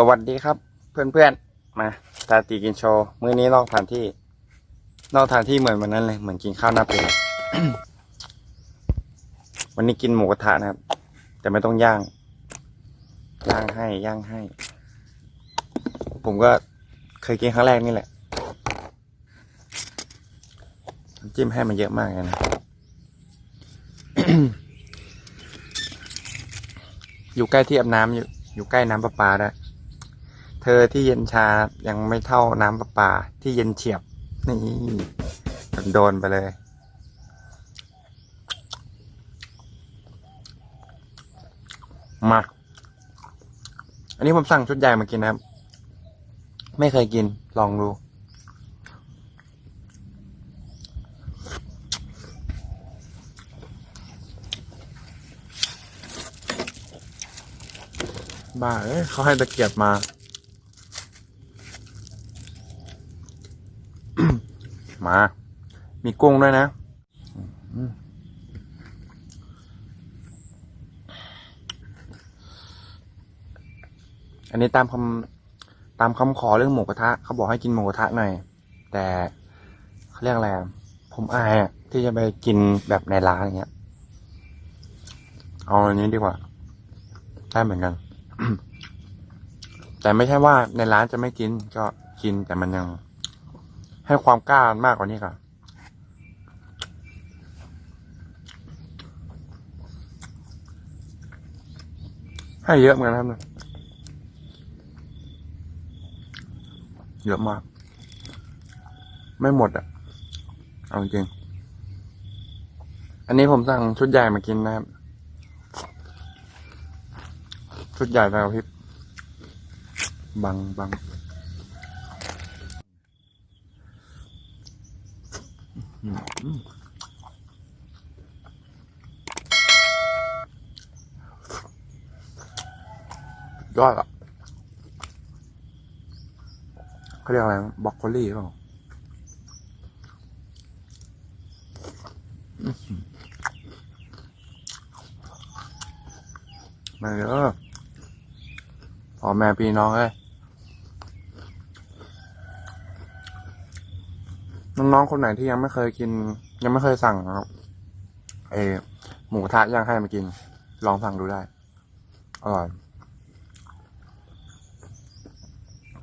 สวัสดีครับ เพื่อนๆ มาตาตีกินโชว์มื้อนี้นอกสถานที่ นอกสถานที่เหมือนวันนั้นเลย เหมือนกินข้าวหน้าเป็ดวันนี้กินหมูกระทะนะครับ แต่ไม่ต้องย่าง ย่างให้ย่างให้ ผมก็เคยกินครั้งแรกนี่แหละน้ำจิ้มให้มันเยอะมากเลยนะอยู่ใกล้ที่อาบน้ำอยู่อยู่ใกล้น้ำประปาด้วย ธอที่เย็นชายังไม่เท่าน้ำประปาที่เย็นเฉียบ นี่โดนไปเลย มา อันนี้ผมสั่งชุดใหญ่มากินนะครับ ไม่เคยกินลองดูบ้าเอ้ยเขาให้ตะเกียบมา มา มีกุ้งด้วยนะอันนี้ตามคำตามคำขอเรื่องหมูกระทะ เขาบอกให้กินหมูกระทะหน่อย แต่เขาเรียกอะไรผมอายอะที่จะไปกินแบบในร้านอย่างเงี้ย เอาอันนี้ดีกว่า ได้เหมือนกัน แต่ไม่ใช่ว่าในร้านจะไม่กินก็กินแต่มันยัง ให้ความกล้ามากกว่านี้ค่ะให้เยอะเหมือนกันครับเนี่ยเยอะมาก ไม่หมดอะ เอาจริง อันนี้ผมสั่งชุดใหญ่มากินนะครับ ชุดใหญ่ไปกับพริบบังบังอืมอืม ยอดอะเขาเรียกอะไรบล็อกโคลี่เปล่ามาเยอะพ่อแม่พี่น้องเอ้ย น้องๆคนไหนที่ยังไม่เคยกิน ยังไม่เคยสั่งนะครับเอหมูทะย่างให้มากิน ลองสั่งดูได้อร่อย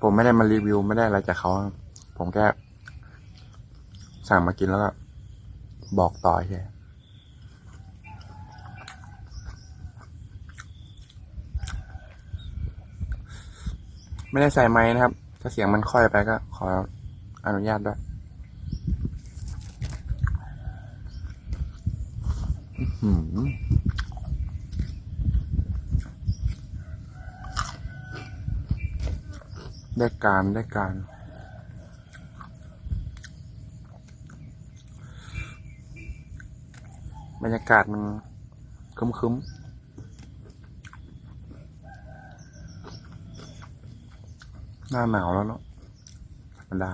ผมไม่ได้มารีวิวไม่ได้อะไรจากเขาผมแค่สั่งมากินแล้วก็ บอกต่อแค่ไม่ได้ใส่ไม้นะครับ ถ้าเสียงมันค่อยไปก็ขออนุญาตด้วยอื้อหือ ได้การได้การบรรยากาศมันคึ้มๆหน้าหนาวแล้วเนาะธรรมดา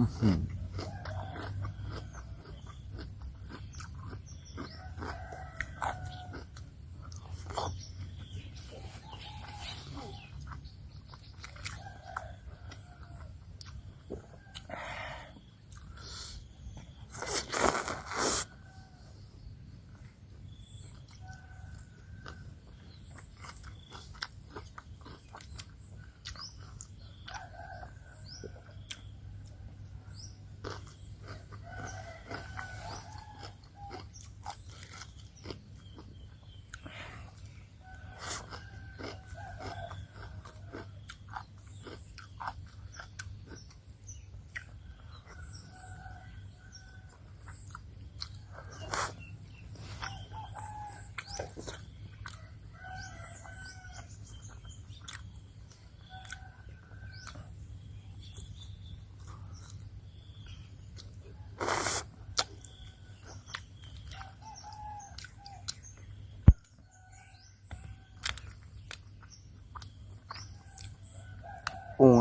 อื้อ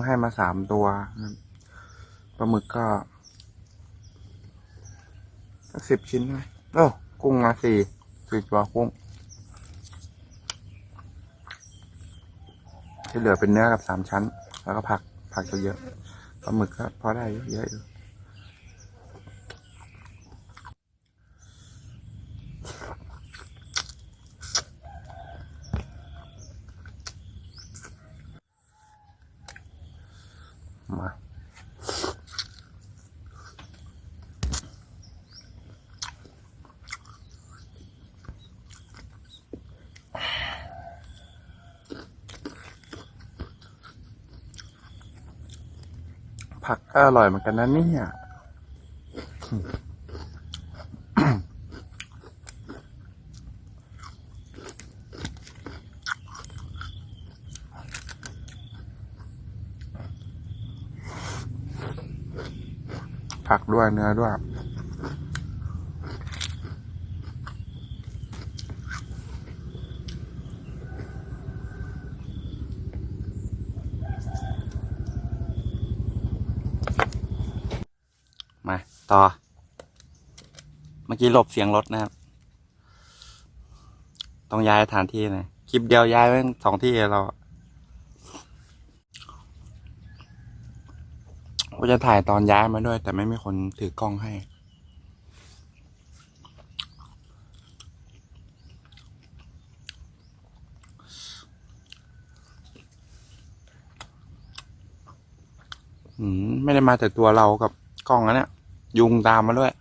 ให้มาสามตัวนะปลาหมึกก็สิบชิ้นไหมโอ้กุ้งมาสี่สี่ตัวกุ้งที่เหลือเป็นเนื้อกับสามชั้น แล้วก็ผักผักเยอะๆปลาหมึกก็พอได้เยอะอยู่ มาผักก็อร่อยเหมือนกันนะเนี่ย ด้วยเนื้อด้วยมา ต่อ เมื่อกี้หลบเสียงรถนะครับ ต้องย้ายสถานที่นะ คลิปเดียวย้ายไปสองที่เรา ก็จะถ่ายตอนย้ายมาด้วย แต่ไม่มีคนถือกล้องให้ อืม ไม่ได้มาแต่ตัวเรากับกล้องนะเนี่ย ยุงตามมาด้วย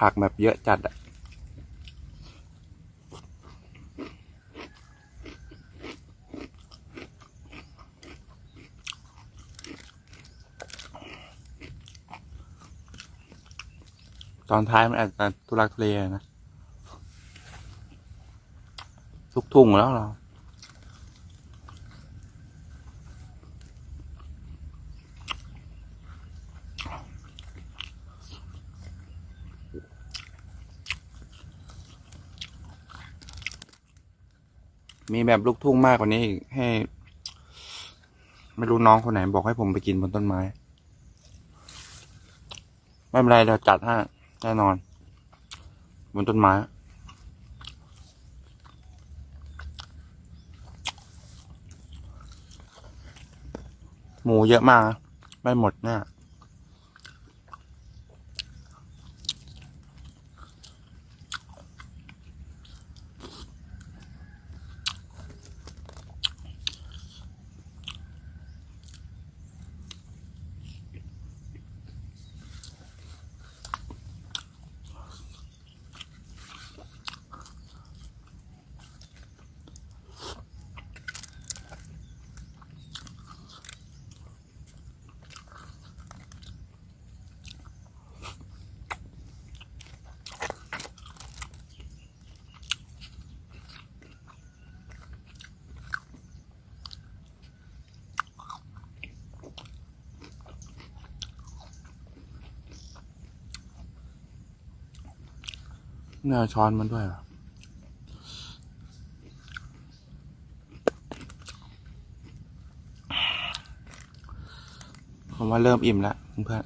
ผักแบบเยอะจัดอะตอนท้ายมันอาจจะทุลักทุเลนะทุกทุ่งแล้วเรา มีแบบลูกทุ่งมากกว่านี้อีกให้ ไม่รู้น้องคนไหนบอกให้ผมไปกินบนต้นไม้ ไม่เป็นไรเดี๋ยวจัดให้แน่นอน บนต้นไม้ หมูเยอะมาก ไม่หมดแน่ เนื้อาช้อนมันด้วยเหรอผมว่าเริ่มอิ่มแล้วเพื่อน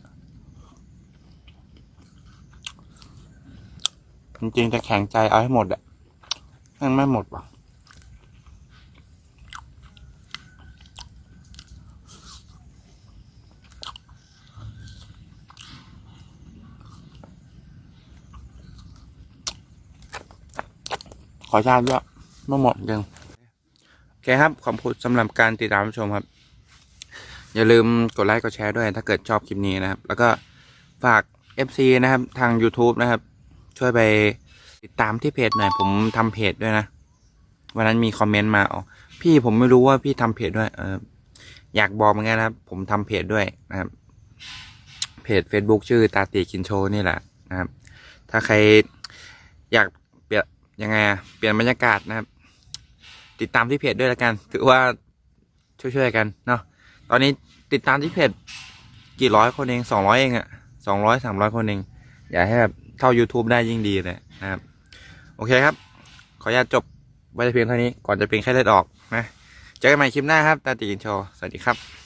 จริงๆจะแข็งใจเอาให้หมดอะนั่นไม่หมดป่ะ อชาติด้วยไม่หมดยังโอเคครับขอบคุณสำหรับการติดตามชมครับ อย่าลืมกดไลค์กดแชร์ด้วย ถ้าเกิดชอบคลิปนี้นะครับ แล้วก็ฝาก FC นะครับ ทาง YouTube นะครับ ช่วยไปติดตามที่เพจหน่อย ผมทำเพจด้วยนะวันนั้นมีคอมเมนต์มาอ๋อพี่ผมไม่รู้ว่าพี่ทำเพจด้วย เอออยากบอกเหมือนกันนะครับ ผมทำเพจด้วยนะครับ เพจ Facebook ชื่อตาตีกินโชนี่แหละนะครับ ถ้าใครอยาก ยังไงอะเปลี่ยนบรรยากาศนะครับ ติดตามที่เพจด้วยแล้วกัน ถือว่าช่วยๆกันเนาะตอนนี้ติดตามที่เพจกี่ร้อยคนเองสองร้อยเองอะสองร้อยสามร้อยคนเองอย่าให้แบบเท่า YouTube ได้ยิ่งดีเลยนะครับ โอเคครับ ขออนุญาตจบไว้เพียงเท่านี้ก่อนจะเป็นแค่เลือดออกนะเจอกันใหม่คลิปหน้าครับตาตีกินโชว์สวัสดีครับ